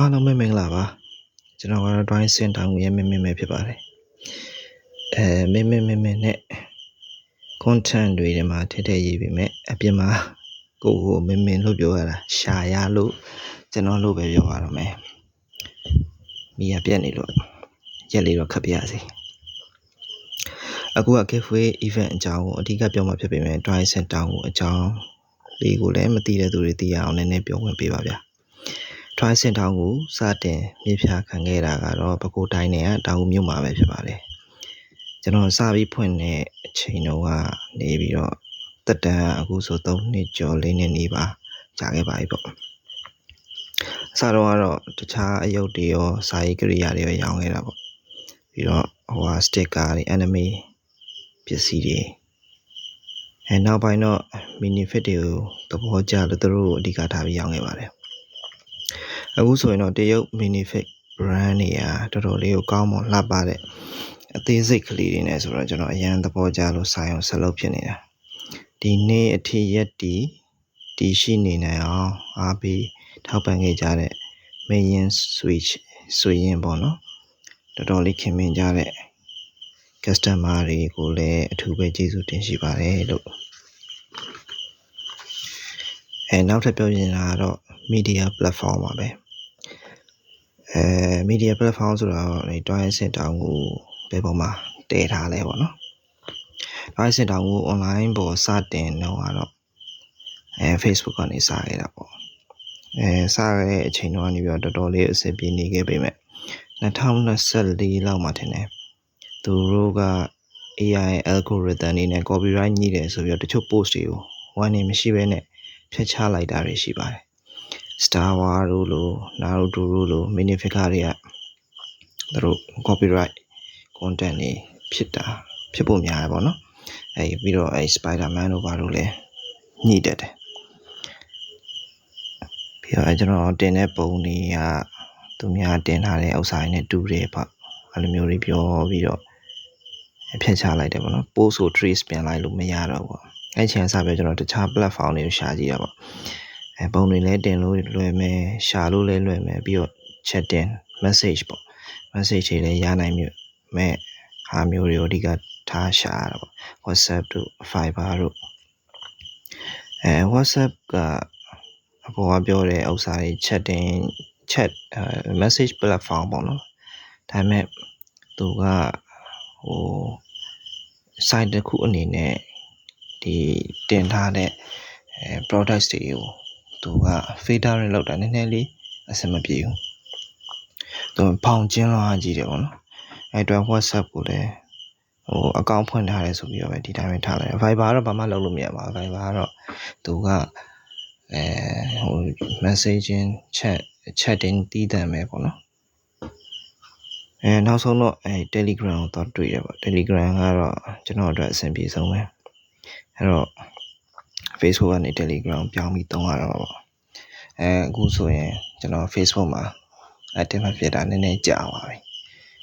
အားလုံးပဲမင်္ဂလာပါကျွန်တော်ကတော့ drawing center ကိုရဲ့မင်းမင်းပဲဖြစ်ပါတယ်အဲမင်းမင်းမင်းမင်းနဲ့ content တွေထဲမှာထည့်ထည့်ရေးပြီးမြဲအပြင်မှာကိုကိုမင်းမင်းလို့ပြောရတာရှာရလို့ကျွန်တော်လို့ပဲပြောရတော့မယ်မိရပြက်နေလို့ရက်လေးတော့ခပ်ပြရစီအခုက giveaway event အကြောင်းကိုအဓိကပြောမှာဖြစ်ပေမဲ့ drawing center ကိုအကြောင်းလေးကိုလည်းမသိတဲ့သူတွေသိရအောင်နည်းနည်းပြောဝင်ပေးပါဗျာ try စင်တောင်ကိုစတင်မြေဖြာခံခဲ့တာကတော့ပဲခူးတိုင်းနယ်ကတောင်ဦးမြို့မှာပဲဖြစ်ပါတယ်ကျွန်တော်စပြီးဖွင့်တဲ့အချိန်တုန်းကနေပြီးတော့တက်တန်းအခုဆို3နှစ်ကျော်4နှစ်နေပါကြာခဲ့ပါပြီပေါ့အစတော့ကတော့တခြားအယုတ်တွေရောစာရေးကိရိယာတွေရောရောင်းခဲ့တာပေါ့ပြီးတော့ဟိုဟာစတစ်ကာတွေ anime ပစ္စည်းတွေအဲနောက်ပိုင်းတော့ mini fit တွေကိုသဘောကျလို့သူတို့ကိုအဓိကထားပြီးရောင်းခဲ့ပါတယ် အခုဆိုရင်တော့တရုတ် Minifig brand တွေကတော်တော်လေးကိုကောင်းမွန်လှပတဲ့အသေးစိတ်ကလေးတွေနဲ့ဆိုတော့ကျွန်တော်အရန်သဘောကျလို့စာရုံဆက်လုပ်ဖြစ်နေတာဒီနေ့အထိရက်တီတည်ရှိနေနိုင်အောင်အားပေးထောက်ပံ့ခဲ့ကြတဲ့ Main Switch ဆိုရင်ပေါ့နော်တော်တော်လေးခင်မင်ကြတဲ့ customer တွေကိုလည်းအထူးပဲကျေးဇူးတင်ရှိပါတယ်လို့အဲနောက်ထပ်ပြောချင်တာကတော့ media platform ပါပဲ အဲ media platform ဆိုတော့ဒီ Twine Center ကိုဘယ်ပေါ်မှာတည်ထားလဲပေါ့နော် Twine Center ကို online ပေါ်စတင်တော့ကတော့အဲ Facebook ကနေစခဲ့တာပေါ့အဲစခဲ့တဲ့အချိန်တော့ကနေပြီးတော့တော်တော်လေးအဆင်ပြေနေခဲ့ပေမဲ့2024လောက်မှာထင်တယ်သူတို့က AI algorithm နေနဲ့ copyright ညှိတယ်ဆိုပြီးတော့တချို့ post တွေကို one နေမရှိဘဲနဲ့ဖျက်ချလိုက်တာတွေရှိပါတယ် Star Wars တို့လို Naruto တို့လို mini figure တွေကသူတို့ copyright content တွေဖြစ်တာဖြစ်ဖို့များတယ်ပေါ့နော်အဲပြီးတော့အဲ Spider-Man တို့ဘာလို့လဲညှိတက်တယ်ပြီးတော့အဲကျွန်တော်တင်တဲ့ပုံတွေကသူများတင်ထားတဲ့ဥစ္စာတွေနဲ့တူတယ်ပေါ့အဲ့လိုမျိုးတွေပြောပြီးတော့ဖျက်ချလိုက်တယ်ပေါ့နော် post ကို trace ပြန်လိုက်လို့မရတော့ဘူးအဲ့ချိန်စပြီးကျွန်တော်တခြား platform တွေကိုရှာကြည့်ရပါ အဲပုံတွေလည်းတင်လို့လွယ်မယ်ရှာလို့လည်းလွယ်မယ်ပြီးတော့ chat တင် message ပေါ့ message တွေလည်းရနိုင်မြမဲ့ဟာမျိုးတွေကိုအဓိကထားရှာရတာပေါ့ WhatsApp တို့ Viber တို့အဲ WhatsApp ကအပေါ်ကပြောတဲ့ဥစ္စာတွေ chat တင် chat message platform ပေါ့နော်ဒါပေမဲ့သူကဟို site တစ်ခုအနေနဲ့ဒီတင်ထားတဲ့အဲ products တွေကို သူက filtering လောက်တာနည်းနည်းလေးအဆင်မပြေဘူးသူဖောင်ကျင်းလောက်ကြီးတယ်ပေါ့နော်အဲအတွက် WhatsApp ကိုလည်းဟိုအကောင့်ဖွင့်ထားတယ်ဆိုပြီးတော့ပဲဒီတိုင်းပဲထားလိုက် Viber ကတော့ဘာမှလုပ်လို့မရပါဘူး Viber ကတော့သူကအဲဟို messaging chat chatting တီးတံပဲပေါ့နော်အဲနောက်ဆုံးတော့အဲ Telegram ကိုတော့တွေ့ရပါ Telegram ကတော့ကျွန်တော်အတွက်အဆင်ပြေဆုံးပဲအဲ့တော့ Facebook ကနေ Telegram ပြောင်းပြီးသုံးရတော့ပေါ့အဲအခုဆိုရင်ကျွန်တော် Facebook မှာ active ဖြစ်တာနည်းနည်းကြာပါပြီ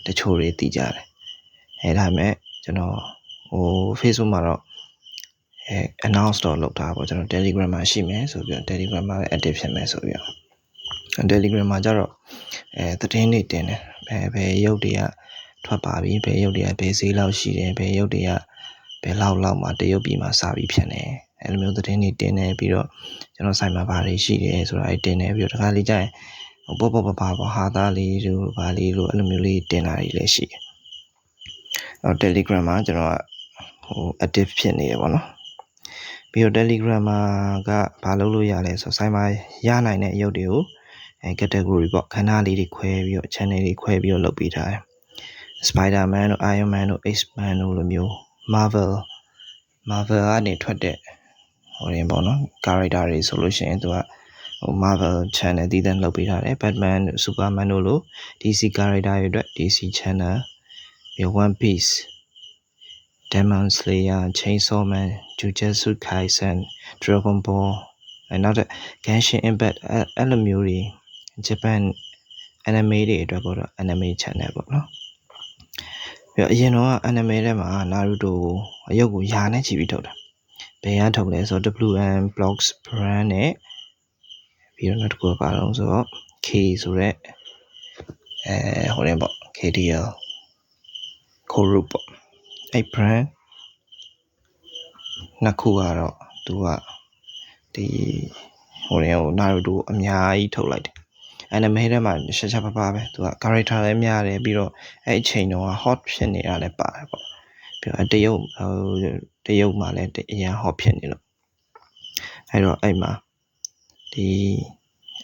တချို့တွေသိကြတယ်အဲဒါပေမဲ့ကျွန်တော်ဟို Facebook မှာတော့အဲ announce တော့လုပ်တာပေါ့ကျွန်တော် Telegram မှာရှိမယ်ဆိုပြီးတော့ Telegram မှာလည်း active ဖြစ်မယ်ဆိုပြီးတော့ Telegram မှာကျတော့အဲသတင်းတွေတင်တယ်ဘယ်ဘယ်ရုပ်တွေကထွက်ပါပြီဘယ်ရုပ်တွေကဘယ်ဈေးလောက်ရှိတယ်ဘယ်ရုပ်တွေကဘယ်လောက်လောက်မှတရုတ်ပြည်မှာစာပြီးဖြစ်နေ အဲလိုမျိုးသတင်းတွေတင်နေပြီးတော့ကျွန်တော်ဆိုင်မှာဘာတွေရှိတယ်ဆိုတာအဲတင်နေပြီးတော့တခါလေကျရင်ပေါ့ပေါ့ပပပေါ့ဟာသားလေးတို့ဘာလေးတို့အဲ့လိုမျိုးလေးတင်တာတွေလည်းရှိတယ်အော် Telegram မှာကျွန်တော်ကဟို active ဖြစ်နေတယ်ပေါ့နော်ပြီးတော့ Telegram မှာကဘာလုပ်လို့ရလဲဆိုဆိုင်မှာရနိုင်တဲ့အရုပ်တွေကိုအဲ category ပေါ့ခဏလေးတွေခွဲပြီးတော့ channel တွေခွဲပြီးတော့လုပ်ပေးထားတယ် Spider-Man တို့ Iron Man တို့ X-Men တို့လိုမျိုး Marvel Marvel ကနေထွက်တဲ့ ဟိုရင်ပေါ့နော် character တွေဆိုလို့ရှိရင်သူကဟို Marvel channel တည်တဲ့လုပ်ပေးထားတယ် Batman တို့ Superman တို့လို DC character တွေအတွက် DC channel ပြီး One Piece Demon Slayer Chainsaw Man Jujutsu Kaisen Dragon Ball အဲနောက်တဲ့ Genshin Impact အဲ့လိုမျိုးတွေ Japan anime တွေအတွက်ကတော့ anime channel ပေါ့နော်ပြီးတော့အရင်တော့ anime ထဲမှာ Naruto ကိုအရုပ်ကိုယာနဲ့ချီပြီးထုတ်တာ ဘယ်ကထုတ်လဲဆိုတော့ WM Blocks brand နဲ့ပြီးတော့နောက်တစ်ခုကပါတော့ဆိုတော့ K ဆိုရက်အဲဟိုရင်ပေါ့ KDL Koru ပေါ့အဲ့ brand နှစ်ခုကတော့သူကဒီဟိုရင်ဟိုနာရူတိုအများကြီးထုတ်လိုက်တယ်အဲ့နမဲထဲမှာရှာရှာပါပါပဲသူက character လည်းများတယ်ပြီးတော့အဲ့အချိန်တုန်းက hot ဖြစ်နေတာလည်းပါတယ်ပေါ့ပြီးတော့တရုတ်ဟို တရုတ်မှာလည်းအရင် hot ဖြစ်နေလို့အဲ့တော့အဲ့မှာဒီ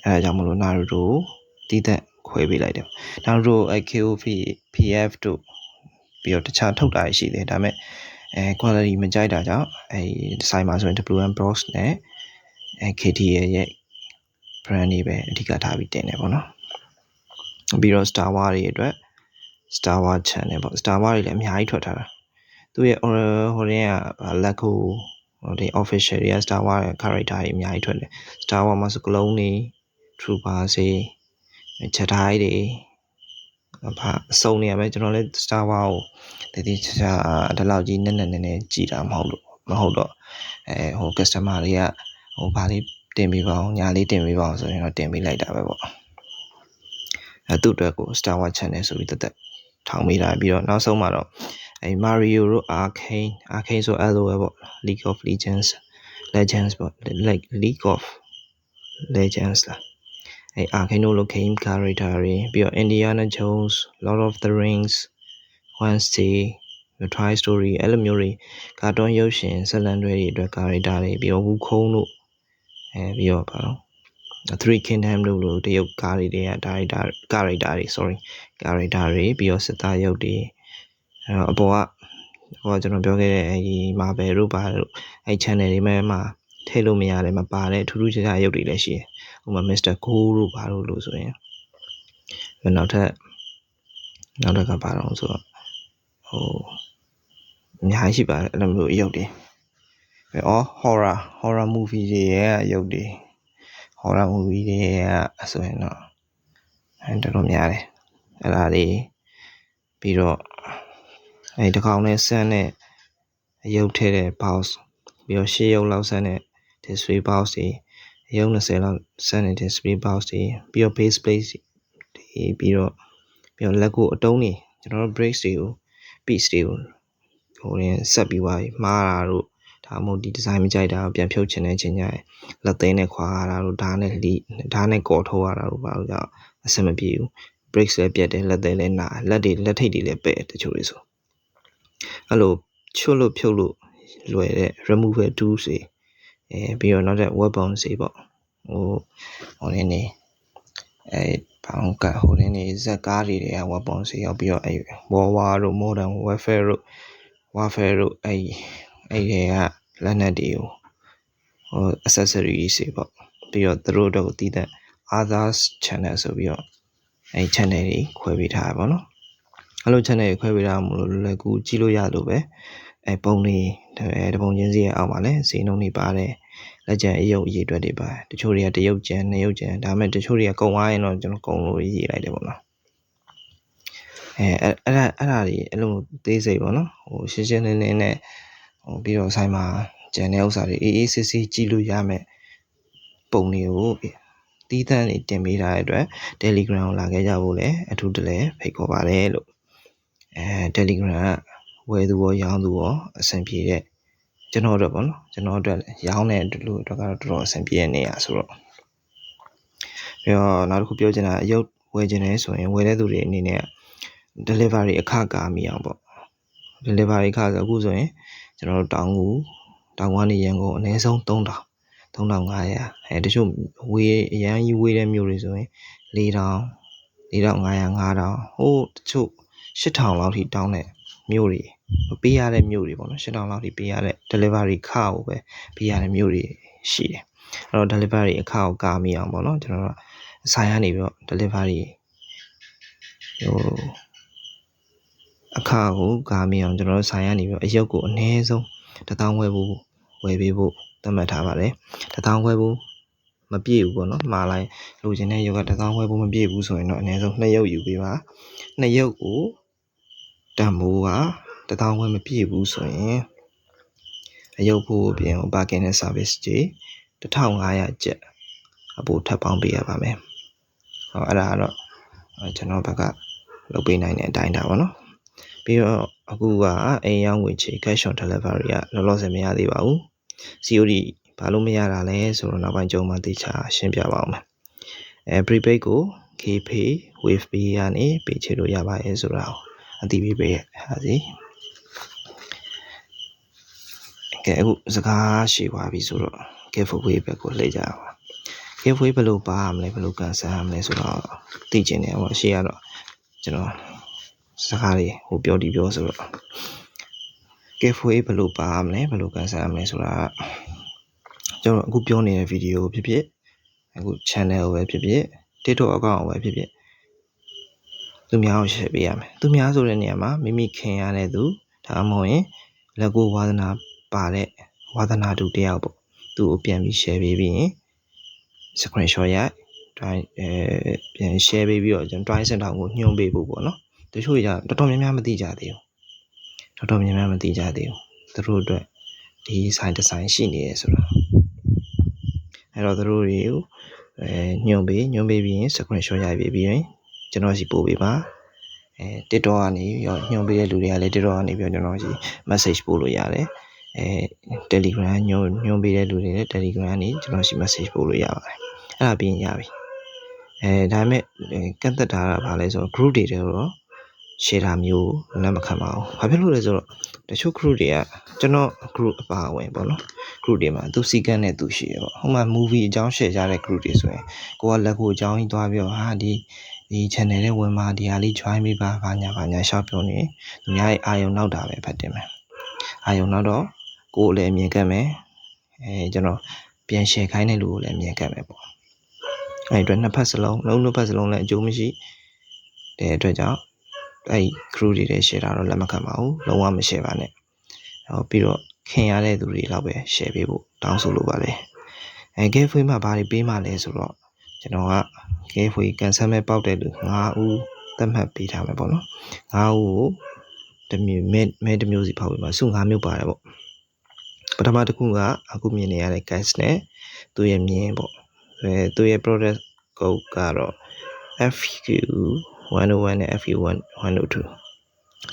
အဲဒါကြောင့်မလို့နာရူတိုတီးသက်ခွဲပေးလိုက်တယ်နာရူတို KOV PF တို့ပြီးတော့တခြားထုတ်တာရှိတယ်ဒါပေမဲ့အဲ quality မကြိုက်တာကြောင့်အဲဒီဆိုင်မှာဆိုရင် WM Bros နဲ့အဲ KTL ရဲ့ brand တွေပဲအဓိကထားပြီးတင်တယ်ပေါ့နော်ပြီးတော့ Star Wars တွေအတွက် Star Wars channel ပေါ့ Star Wars တွေလည်းအများကြီးထွက်ထားတာ သူရဲ့ ဟိုဟိုရင်ကလက်ကိုဟိုဒီ official တွေက Star Wars ရဲ့ character တွေအများကြီးထွက်တယ် Star Wars မှာစကလုံးတွေ Trooper တွေချက်တိုင်းတွေဘာအစုံနေရမယ်ကျွန်တော်လည်း Star Wars ကိုတည်တည်ချာချာဒီလောက်ကြီးနက်နက်နဲနဲကြည်တာမဟုတ်လို့မဟုတ်တော့အဲဟို customer တွေကဟိုဘာလေးတင်ပေးပါအောင်ညာလေးတင်ပေးပါအောင်ဆိုရင်တော့တင်ပေးလိုက်တာပဲပေါ့အဲသူ့အတွက်ကို Star Wars channel ဆိုပြီးတက်တက်ထောင်မိတာပြီးတော့နောက်ဆုံးမှာတော့ အဲ Mario တို့ Arcane Arcane ဆို LOL ပေါ့ League of Legends Legends ပေါ့ like League of Legends လားအဲ Arcane တို့လို game character တွေပြီးတော့ Indiana Jones Lord of the Rings Wednesday Toy Story အဲ့လိုမျိုးတွေကာတွန်းရုပ်ရှင်ဇာတ်လမ်းတွေအတွက် character တွေပြီးတော့ဝူခုံးတို့အဲပြီးတော့ဘာလို့ Three Kingdom လို့လို့တရုတ်ကားတွေတွေက director character တွေ sorry character တွေပြီးတော့စစ်သားရုပ်တွေ အဲတော့အပေါ်ကဟိုကျွန်တော်ပြောခဲ့တဲ့အဲဒီ Marvel တို့ဘာလို့အဲ channel တွေမှာမှာထည့်လို့မရတယ်မပါတဲ့ထူးထူးခြားခြားရုပ်တွေလည်းရှိတယ်။ဥပမာ Mr. Go တို့ဘာလို့လို့ဆိုရင်နောက်ထပ်နောက်ထပ်ကဘာတော့ဆိုတော့ဟိုအများကြီးရှိပါတယ်အဲ့လိုမျိုးရုပ်တွေ။အော် horror horror movie တွေရဲ့ရုပ်တွေ horror movie တွေရဲ့ဆိုရင်တော့အဲတော်တော်များတယ်။အဲ့ဒါတွေပြီးတော့ အဲတကောင်နဲ့ဆန်းနဲ့ရုပ်ထဲတဲ့ box ပြီးတော့ရှေ့ရုပ်လောက်ဆန်းတဲ့ display box တွေရုပ်20လောက်ဆန်းတဲ့ display box တွေပြီးတော့ base plate တွေပြီးတော့ပြီးတော့လက်ကိုအတုံးတွေကျွန်တော်တို့ brakes တွေကို piece တွေကိုဟိုရင်ဆက်ပြီးသွားပြီမှားတာတို့ဒါမှမဟုတ်ဒီဒီဇိုင်းမကြိုက်တာပြန်ဖြုတ်ချင်တဲ့ချိန်ကျရင်လက်သိမ်းနဲ့ခွာရတာတို့ဓာတ်နဲ့လီဓာတ်နဲ့ကော်ထုတ်ရတာတို့ဘာလို့ကြောင့်အဆင်မပြေဘူး brakes လည်းပြတ်တယ်လက်သေးလည်းနာလက်တွေလက်ထိပ်တွေလည်းပဲ့တချို့တွေဆို အဲ့လိုချွတ်လို့ဖြုတ်လို့လွယ်တဲ့ removal tools တွေအဲပြီးတော့နောက်ထပ် weapon တွေပေါ့ဟိုဟိုနေနေအဲဘောင်းကဟိုနေနေဇက်ကားတွေတွေက weapon တွေရောက်ပြီးတော့အဲ war war တို့ modern warfare တို့ warfare တို့အဲအဲ့တွေကလက်နက်တွေကိုဟို accessories တွေပေါ့ပြီးတော့သူတို့တော့တည်တဲ့ others channel ဆိုပြီးတော့အဲ channel တွေခွဲပေးထားတာပေါ့နော် အဲ့လို channel တွေခွဲပေးထားမှလို့လွယ်လွယ်ကူကြည့်လို့ရလို့ပဲအဲပုံတွေအဲတပုံချင်းစီရဲ့အောက်မှာလည်းဈေးနှုန်းတွေပါတယ်လက်ကျန်အယုတ်အရေးအတွက်တွေပါတယ်တချို့တွေကတရုတ်ကျန်နှစ်ရုတ်ကျန်ဒါပေမဲ့တချို့တွေကကုံသွားရင်တော့ကျွန်တော်ကုံလို့ရေးလိုက်တယ်ပေါ့နော်အဲအဲ့အဲ့ဒါအဲ့ဒါတွေအဲ့လိုသေးစိတ်ပေါ့နော်ဟိုရှင်းရှင်းလင်းလင်းနဲ့ဟိုပြီးတော့ဆိုင်မှာကျန်တဲ့ဥစ္စာတွေအေးအေးဆေးဆေးကြည့်လို့ရမယ်ပုံတွေကိုတီးတန်းနေတင်ပေးထားတဲ့အတွက် Telegram ကိုလာခဲ့ကြဖို့လည်းအထူးတလဲဖိတ်ခေါ်ပါတယ်လို့ အဲ Telegram ကဝယ်သူရောရောင်းသူရောအဆင်ပြေတဲ့ကျွန်တော်တို့ပေါ့နော်ကျွန်တော်တို့လည်းရောင်းတဲ့လူတွေကတော့တော်တော်အဆင်ပြေတဲ့နေရာဆိုတော့ပြီးတော့နောက်တစ်ခုပြောချင်တာအယုတ်ဝယ်ချင်တယ်ဆိုရင်ဝယ်တဲ့သူတွေအနေနဲ့ delivery အခကာမိအောင်ပေါ့ delivery အခဆိုအခုဆိုရင်ကျွန်တော်တို့တောင်ကူတောင်ကနေရန်ကုန်အနည်းဆုံး3000 3500အဲတချို့ဝေးအရန်ကြီးဝေးတဲ့မြို့တွေဆိုရင်4000 4500 5000ဟိုတချို့ 8000လောက်ထိတောင်းတဲ့မြို့တွေပေးရတဲ့မြို့တွေပေါ့နော်8000လောက်ထိပေးရတဲ့ delivery ခါကိုပဲပေးရတဲ့မြို့တွေရှိတယ်အဲ့တော့ delivery အခါကိုကာမိအောင်ပေါ့နော်ကျွန်တော်တို့ဆိုင်ကနေပြီးတော့ delivery ဟိုအခါကိုကာမိအောင်ကျွန်တော်တို့ဆိုင်ကနေပြီးတော့အရုပ်ကိုအနည်းဆုံး1000ဝယ်ဖို့ဝယ်ပေးဖို့သတ်မှတ်ထားပါတယ်1000ခွဲဖို့မပြည့်ဘူးပေါ့နော်မှားလိုက်လိုချင်တဲ့ရုပ်က1000ခွဲဖို့မပြည့်ဘူးဆိုရင်တော့အနည်းဆုံး2ရုပ်ယူပေးပါ2ရုပ်ကို တန်ဖိုးက1000ခွဲမပြည့်ဘူးဆိုရင်အရုပ်ဖို့အပြင်ပါကင်နဲ့ service ကြီး1500ကျပ်အပိုထပ်ပေါင်းပေးရပါမယ်ဟောအဲ့ဒါကတော့အဲကျွန်တော်ဘက်ကလုပ်ပေးနိုင်တဲ့အတိုင်းဒါပေါ့နော်ပြီးတော့အခုကအိမ်ရောက်ငွေချေ cash on delivery ကလောလောဆယ်မရသေးပါဘူး COD ဘာလို့မရတာလဲဆိုတော့နောက်ပိုင်းကြုံမှသိချာရှင်းပြပါအောင်မယ်အဲ prepaid ကို KPay Wave Pay ကနေပေးချေလို့ရပါရဲ့ဆိုတာကို အသိပေးပေးဟာစီကဲအခုစကားရှည်သွားပြီဆိုတော့ giveaway ဘက်ကိုလှည့်ကြပါ giveaway ဘယ်လိုပါမလဲဘယ်လိုကန်ဆယ်ရမလဲဆိုတော့သိချင်တယ်ဟောရှေ့ကတော့ကျွန်တော်စကားတွေဟိုပြောဒီပြောဆိုတော့ giveaway ဘယ်လိုပါမလဲဘယ်လိုကန်ဆယ်ရမလဲဆိုတာကျွန်တော်အခုပြောနေတဲ့ဗီဒီယိုဖြစ်ဖြစ်အခု channel ပဲဖြစ်ဖြစ် TikTok account ပဲဖြစ်ဖြစ် သူများကို share ပေးရမယ်သူများဆိုတဲ့နေရာမှာမိမိခင်ရတဲ့သူဒါမှမဟုတ်ရင်လက်ကိုဝါသနာပါတဲ့ဝါသနာတူတယောက်ပေါ့သူ့ကိုပြန်ပြီး share ပေးပြီးရင် screenshot ရိုက် try အဲပြန် share ပေးပြီးတော့ကျွန်တော် try center ကိုညွှန်ပေးဖို့ပေါ့နော်တချို့ကြတော်တော်များများမသိကြသေးဘူးတော်တော်များများမသိကြသေးဘူးသူတို့အတွက်ဒီ sign design ရှိနေတယ်ဆိုတာအဲ့တော့သူတို့တွေကိုအဲညွှန်ပေးညွှန်ပေးပြီးရင် screenshot ရိုက်ပေးပြီးရင် ကျွန်တော်စီပို့ပေးပါအဲ TikTok ကနေပြီးတော့ညွှန်ပေးတဲ့လူတွေကလည်း TikTok ကနေပြီးတော့ကျွန်တော်စီ message ပို့လို့ရတယ်အဲ Telegram ညွှန်ညွှန်ပေးတဲ့လူတွေလည်း Telegram ကနေကျွန်တော်စီ message ပို့လို့ရပါတယ်အဲ့ဒါပြီးရင်ရပြီအဲဒါပေမဲ့ကန့်သက်တာကဘာလဲဆိုတော့ group တွေတော့ share တာမျိုးလက်မခံပါဘူးဘာဖြစ်လို့လဲဆိုတော့တချို့ group တွေကကျွန်တော် group အပါအဝင်ပေါ့နော် group တွေမှာသူစီကန်းနဲ့သူရှိရပေါ့ဟိုမှာ movie အကြောင်း share ကြတဲ့ group တွေဆိုရင်ကိုကလက်ကိုအကြောင်းကြီးသွားပြီးတော့ဟာဒီ ဒီ channel နဲ့ဝင်มาဒီဟာလေး join ပေးပါဘာညာဘာညာရှောက်ပြောနေသူများရဲ့အာယုံနောက်တာပဲဖတ်တင်မယ်အာယုံနောက်တော့ကိုယ်လည်းအမြင်ကတ်မယ်အဲကျွန်တော်ပြန် share ခိုင်းတဲ့လူကိုလည်းအမြင်ကတ်မယ်ပေါ့အဲဒီအတွက်နှစ်ဖက်စလုံးလုံးနှစ်ဖက်စလုံးလည်းအကျိုးမရှိတဲ့အတွက်ကြောင့်အဲ့ crew တွေလည်း share တာတော့လက်မခံပါဘူးလုံးဝမ share ပါနဲ့ဟောပြီးတော့ခင်ရတဲ့သူတွေတော့ပဲ share ပေးဖို့တောင်းဆိုလိုပါတယ်အဲ giveaway မှာဘာတွေပေးမှလဲဆိုတော့ ကျွန်တော်က giveaway ကန်ဆယ်မဲ့ပေါက်တဲ့လူ9ဦးသတ်မှတ်ပေးထားမယ်ပေါ့နော်9ဦးကိုတစ်မျိုးမဲမဲတစ်မျိုးစီဖောက်ပေးမှာစု9မျိုးပါတယ်ပေါ့ပထမတစ်ခုကအခုမြင်နေရတဲ့ guys နဲ့သူ့ရဲ့မြင်ပေါ့အဲသူ့ရဲ့ product code ကတော့ FQ 101နဲ့ FQ 102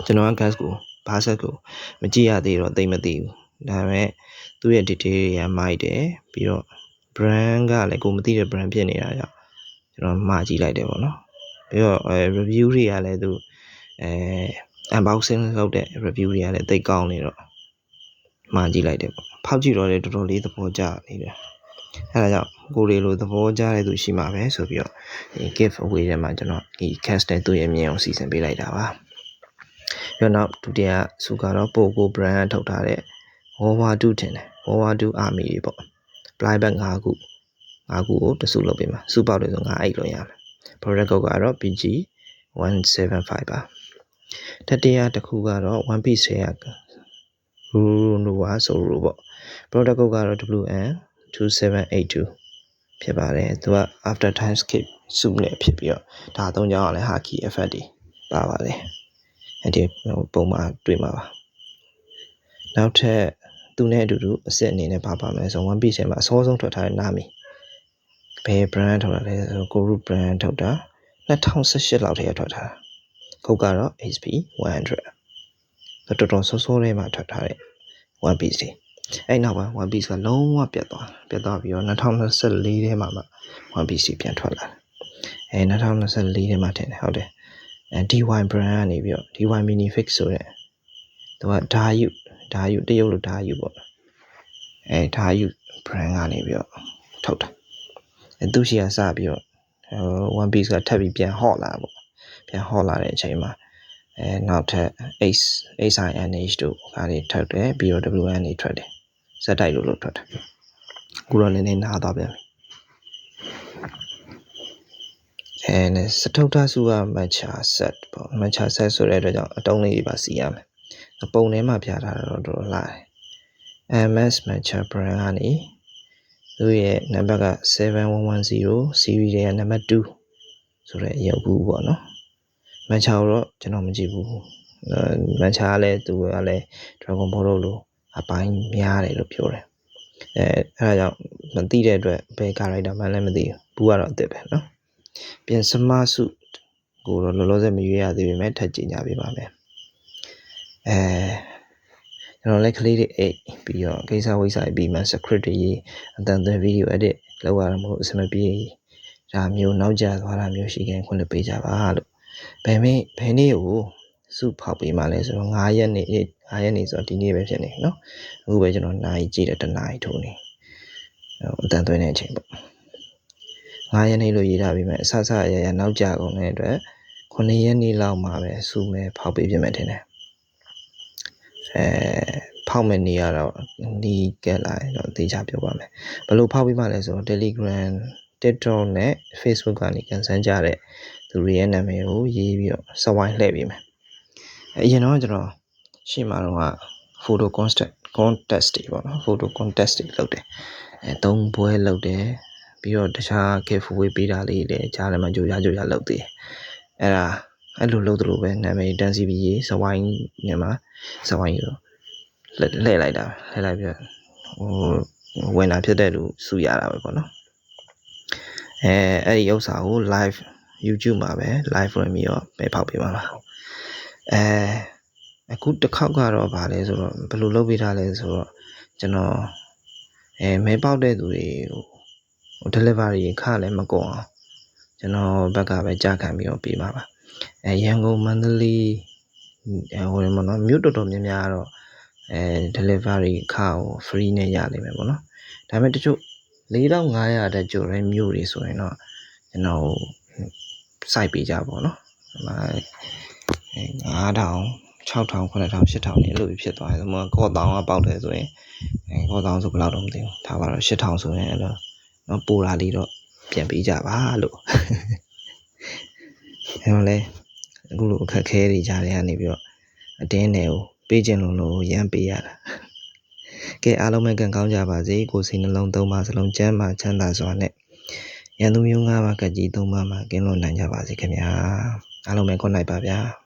ကျွန်တော်က gas ကိုဘာဆက်ကိုမကြည့်ရသေးတော့သိမသိဘူးဒါပေမဲ့သူ့ရဲ့ detail တွေကမိုက်တယ်ပြီးတော့ brand ကလည်းကိုမသိတဲ့ brand ဖြစ်နေတာကြောင့်ကျွန်တော်မှာကြည့်လိုက်တယ်ပေါ့နော်ပြီးတော့အဲ review တွေကလည်းသူအဲ unboxing လုပ်တဲ့ review တွေကလည်းသိကောင်းနေတော့မှာကြည့်လိုက်တယ်ပေါ့ဖောက်ကြည့်တော့လည်းတော်တော်လေးသဘောကျနေတယ်အဲဒါကြောင့်ကိုရီလိုသဘောကျတဲ့သူရှိမှာပဲဆိုပြီးတော့ဒီ gift away ထဲမှာကျွန်တော်ဒီ cast တဲ့သူ့ရဲ့မြင်အောင်စီစဉ်ပေးလိုက်တာပါပြီးတော့နောက်ဒုတိယစုကတော့ Poco brand ထုတ်ထားတဲ့ Wawa 2တင်တယ် Wawa 2 army တွေပေါ့ blind bag 5ခု5ခုကိုတစုလုပ်ပေးမှာစုပေါက်တယ်ဆို5အိတ်လို့ရမယ် product code ကတော့ PG 175ပါတတိယတစ်ခုကတော့ one piece ရဲ့ရူနိုဝါဆိုရူပေါ့ product code ကတော့ WN 2782ဖြစ်ပါတယ်သူက after time skip စုနဲ့ဖြစ်ပြီးတော့ဒါအသုံးကြောင်းကလည်း haki effect တွေပါပါတယ်အဲ့ဒီပုံမှာတွေ့မှာပါနောက်ထပ် သူနဲ့အတူတူအစ်စ်အနေနဲ့ပါပါမယ်ဆို one piece ထဲမှာအစောဆုံးထွက်ထားတဲ့နာမီဘယ် brand ထုတ်တာလဲဆိုကိုရု brand ထုတ်တာ2018လောက်ထဲထွက်ထားတာခုတ်ကတော့ HP 100တော်တော်စောစောလေးမှထွက်ထားတဲ့ one piece တွေအဲ့နောက်ပိုင်း one piece ကလုံးဝပြတ်သွားပြတ်သွားပြီးတော့2024ထဲမှာမှ one piece တွေပြန်ထွက်လာတယ်အဲ2024ထဲမှာထင်တယ်ဟုတ်တယ်အဲ DY brand ကနေပြီးတော့ DY mini fix ဆိုတဲ့သူကဓာယူ ဓာယူတရုတ်လိုဓာယူပေါ့အဲဓာယူ brand ကနေပြီးတော့ထုတ်တာအဲသူရှိကစပြီးတော့ one piece ကထပ်ပြီးပြန်ဟော့လာပေါ့ပြန်ဟော့လာတဲ့အချိန်မှာအဲနောက်ထပ် H HINH တို့ကနေထွက်တယ်ပြီးတော့ WN နေထွက်တယ်ဇက်တိုက်လို့လို့ထွက်တယ်အခုတော့နည်းနည်းနားသွားပြန်ပြီအဲနဲ့စထုပ်ထစုကမချာဆက်ပေါ့မချာဆက်ဆိုတဲ့အတွက်ကြောင့်အတုံးလေးတွေပါစီရမယ် ပုံထဲမှာပြထားတာတော့တော်တော်လှတယ် MS Matcha brand ကနေသူရဲ့နံပါတ်က7110 series ရဲ့နံပါတ်2ဆိုတဲ့ရုပ်ဘူးပေါ့နော်မန်ချာကိုတော့ကျွန်တော်မကြည့်ဘူးမန်ချာကလည်းသူကလည်း Dragon Ball လို့အပိုင်းများတယ်လို့ပြောတယ်အဲအဲဒါကြောင့်မသိတဲ့အတွက်ဘယ် character မှလည်းမသိဘူးဘူးကတော့အစ်စ်ပဲနော်ပြင်စမစုကိုတော့လောလောဆယ်မရွေးရသေးပေမဲ့ထပ်ကြည့်ညာပေးပါမယ် အဲကျွန်တော်လည်းကလေးတွေအိတ်ပြီးတော့ကိစ္စဝိစ္စပြီးမှ script တွေရေးအတန်သွင်း video edit လောက်ရမှာမဟုတ်အဆင်မပြေဒါမျိုးနောက်ကျသွားတာမျိုးရှိခင်ခွင့်လွှတ်ပေးကြပါလို့ဘယ်မေးဘယ်နေ့ကိုစုဖောက်ပေးမှလဲဆိုတော့9ရက်နေ့9ရက်နေ့ဆိုတော့ဒီနေ့ပဲဖြစ်နေเนาะအခုပဲကျွန်တော်နိုင်ကြည့်တယ်တနားရီထိုးနေအတန်သွင်းတဲ့အချိန်ပေါ့9ရက်နေ့လို့ရေးထားပြီးမှအဆအဆအရရနောက်ကျကုန်တဲ့အတွက်9ရက်နေ့လောက်မှပဲစုမဲဖောက်ပေးပြမယ်ထင်တယ် အဲဖောက်မဲ့နေရတော့ဒီကက်လာရင်တော့သေချာပြောပါမယ်ဘယ်လိုဖောက်ပေးမှလဲဆိုတော့ Telegram TikTok နဲ့ Facebook ကနေကန်ဆန်းကြတဲ့သူတွေရဲ့နာမည်ကိုရေးပြီးတော့စဝိုင်းလှည့်ပေးမယ်အရင်တော့ကျွန်တော်ရှေ့မှာတော့ photo contest contest တွေပေါ့နော် photo contest တွေလုပ်တယ်အဲသုံးပွဲလုပ်တယ်ပြီးတော့တခြား giveaway ပေးတာလေးတွေလည်းကြားထဲမှာကြိုရကြိုရလုပ်သေးတယ်အဲ့ဒါ အဲ့လိုလုပ်သလိုပဲနာမည်တန်းစီပြီးရေးစဝိုင်းနေမှာစဝိုင်းရောလှည့်လှည့်လိုက်တာလှည့်လိုက်ပြီးတော့ဟိုဝင်တာဖြစ်တဲ့လူစုရတာပဲပေါ့နော်အဲအဲ့ဒီဥစ္စာကို live YouTube မှာပဲ live ဝင်ပြီးတော့ပဲဖောက်ပေးပါလားအဲအခုတစ်ခေါက်ကတော့ဗာလဲဆိုတော့ဘယ်လိုလုပ်ပေးထားလဲဆိုတော့ကျွန်တော်အဲမဲပေါက်တဲ့သူတွေဟို delivery ခလည်းမကုန်အောင်ကျွန်တော်ဘက်ကပဲကြာခံပြီးတော့ပေးပါပါ အဲရန်ကုန်မန္တလေးအဲဟိုမနော်မြို့တော်တော်များများကတော့အဲ delivery ခကို free နဲ့ရလိမ့်မယ်ပေါ့နော်ဒါပေမဲ့တချို့4500တက်ကျော်တဲ့မြို့တွေဆိုရင်တော့ကျွန်တော်စိုက်ပေးကြပါတော့။ဒီမှာ9000 6000 9000 8000နေလို့ဖြစ်သွားတယ်။ဒီမှာကော့တောင်ကပေါက်တယ်ဆိုရင်အဲကော့တောင်ဆိုဘယ်လောက်တော့မသိဘူး။ထားပါတော့8000ဆိုရင်အဲ့လိုနော်ပိုလာလေးတော့ပြန်ပေးကြပါလို့။ အဲတော့လေအခုလိုအခက်ခဲတွေကြားထဲကနေပြီးတော့အတင်းနယ်ကိုပေးခြင်းလုံးလို့ရမ်းပေးရတာ။ကဲအားလုံးပဲကံကောင်းကြပါစေကိုယ်စိတ်နှလုံးသုံးပါစလုံးကျမ်းမာချမ်းသာစွာနဲ့ရန်သူမျိုးငါးပါးကကြီးသုံးပါးမှာကင်းလွတ်နိုင်ကြပါစေခင်ဗျာအားလုံးပဲခွန်နိုင်ပါဗျာ။